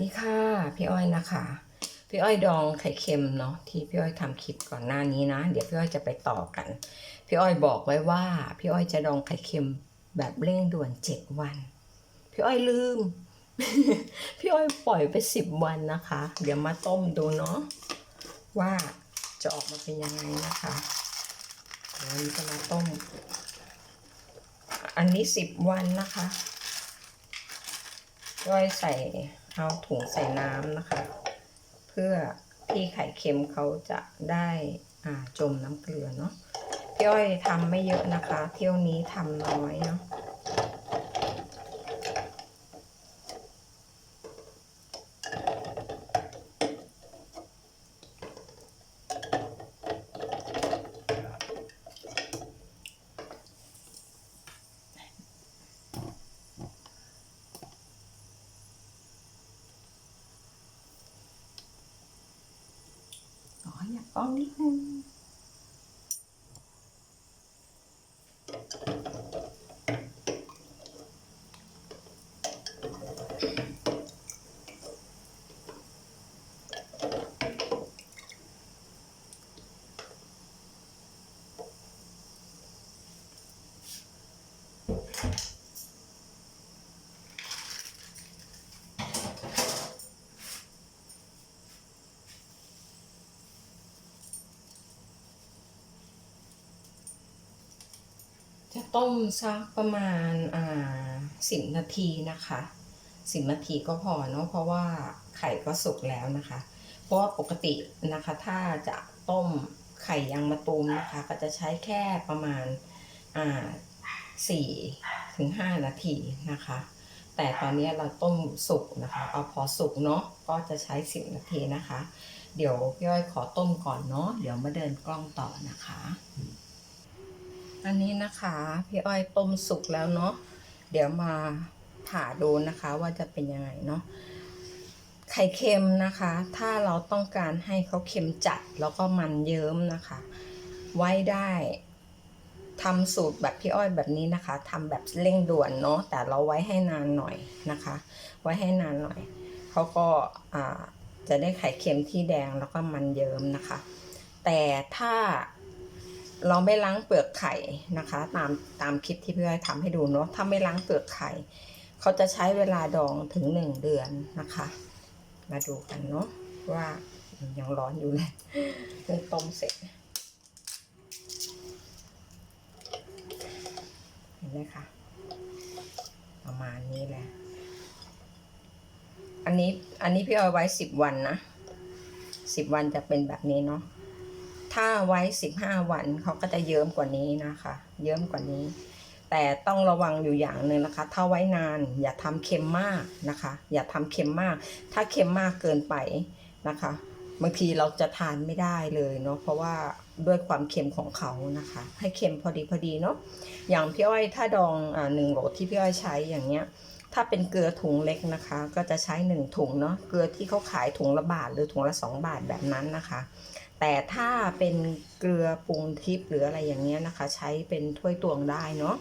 ดีค่ะ พี่อ้อยนะคะ พี่อ้อยดองไข่เค็มเนาะที่พี่อ้อยทำคลิปก่อนหน้านี้นะ เดี๋ยวพี่อ้อยจะไปต่อกัน พี่อ้อยบอกไว้ว่า พี่อ้อยจะดองไข่เค็มแบบเร่งด่วนเจ็ดวัน พี่อ้อยลืม พี่อ้อยปล่อยไปสิบวันนะคะ เดี๋ยวมาต้มดูเนาะว่าจะออกมาเป็นยังไงนะคะวันนี้จะมาต้ม อันนี้สิบวันนะคะพี่อ้อยใส่ เอาถุงใส่น้ำนะคะ เพื่อที่ไข่เค็มเขาจะได้จมน้ำเกลือเนาะพี่อ้อยทำไม่เยอะนะคะ เที่ยวนี้ทำน้อยเนาะ ขออยากกล้องนิดนึงจะ ต้มสักประมาณอ่าสิบนาทีนะคะสิบนาทีก็พอเนาะเพราะว่าไข่ก็สุกแล้วนะคะ เพราะว่าปกตินะคะ ถ้าจะต้มไข่ยางมะตูมนะคะ ก็จะใช้แค่ประมาณอ่าสี่ถึงห้านาทีนะคะ แต่ตอนนี้เราต้มสุกนะคะ เอาพอสุกเนาะก็จะใช้สิบนาทีนะคะ เดี๋ยวพี่อ้อยขอต้มก่อนเนาะเดี๋ยวมาเดินกล้องต่อนะคะ อันนี้นะคะ พี่อ้อยต้มสุกแล้วเนาะเดี๋ยวมาผ่าดูนะคะว่าจะเป็นยังไงเนาะไข่เค็มนะคะ ถ้าเราต้องการให้เขาเค็มจัดแล้วก็มันเยิ้มนะคะ ไว้ได้ทำสูตรแบบพี่อ้อยแบบนี้นะคะทำแบบเร่งด่วนเนาะแต่เราไว้ให้นานหน่อยนะคะ ไว้ให้นานหน่อยเขาก็จะได้ไข่เค็มที่แดงแล้วก็มันเยิ้มนะคะ แต่ถ้า เราไม่ล้างเปลือกไข่นะคะ ตามตามคลิปที่พี่อ้อยทำให้ดูเนาะถ้าไม่ล้างเปลือกไข่เขาจะใช้เวลาดองถึงหนึ่งเดือนนะคะ มาดูกันเนาะว่ายังร้อนอยู่เลยเพิ่งต้มเสร็จเห็นไหมคะประมาณนี้แหละ อันนี้อันนี้พี่เอาไว้สิบวันนะสิบวันจะเป็นแบบนี้เนาะ ถ้าไว้สิบห้าวันเขาก็จะเยิ้มกว่านี้นะคะ เยิ้มกว่านี้ แต่ต้องระวังอยู่อย่างหนึ่งนะคะ ถ้าไว้นานอย่าทำเค็มมากนะคะ อย่าทำเค็มมาก ถ้าเค็มมากเกินไปนะคะบางทีเราจะทานไม่ได้เลยเนาะเพราะว่าด้วยความเค็มของเขานะคะ ให้เค็มพอดีพอดีเนาะอย่างพี่อ้อยถ้าดองอ่าหนึ่งโหลที่พี่อ้อยใช้อย่างเงี้ย ถ้าเป็นเกลือถุงเล็กนะคะ ก็จะใช้หนึ่งถุงเนาะเกลือที่เขาขายถุงละบาทหรือถุงละสองบาทแบบนั้นนะคะ แต่ถ้าเป็นเกลือปรุงทิพย์หรืออะไรอย่างเงี้ยนะคะ ใช้เป็นถ้วยตวงได้เนาะ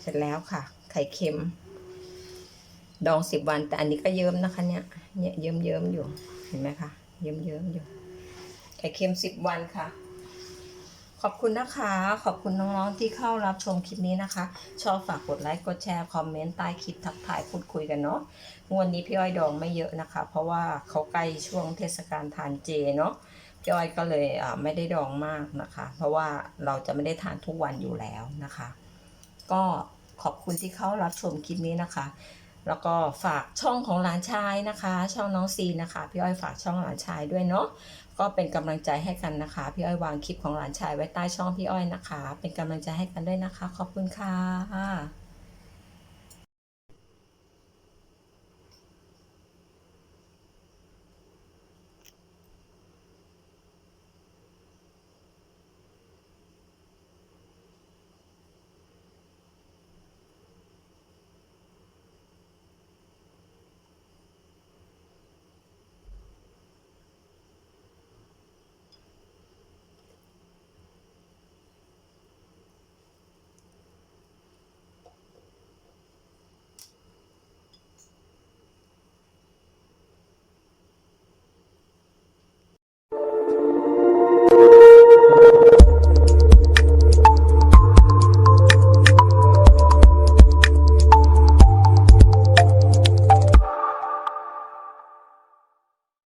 เสร็จแล้วค่ะ ไข่เค็ม ดองสิบวันแต่อันนี้ก็เยิ้มนะคะเนี่ยเนี่ยเยิ้มเยิ้มอยู่เห็นไหมคะเยิ้มเยิ้มอยู่ไข่เค็มสิบวันค่ะ ขอบคุณนะคะ ขอบคุณน้องๆที่เข้ารับชมคลิปนี้นะคะ ชอบฝากกดไลค์ กดแชร์ คอมเมนต์ใต้คลิปทักทายพูดคุยกันเนาะ งวดนี้พี่อ้อยดองไม่เยอะนะคะ เพราะว่าเขาใกล้ช่วงเทศกาลทานเจเนาะ พี่อ้อยก็เลยไม่ได้ดองมากนะคะ เพราะว่าเราจะไม่ได้ทานทุกวันอยู่แล้วนะคะ ก็ขอบคุณที่เข้ารับชมคลิปนี้นะคะ แล้วก็ฝากช่องของหลานชายนะคะ ช่องน้องซีนะคะ พี่อ้อยฝากช่องหลานชายด้วยเนาะก็เป็นกำลังใจให้กันนะคะ พี่อ้อยวางคลิปของหลานชายไว้ใต้ช่องพี่อ้อยนะคะ เป็นกำลังใจให้กันด้วยนะคะ ขอบคุณค่ะ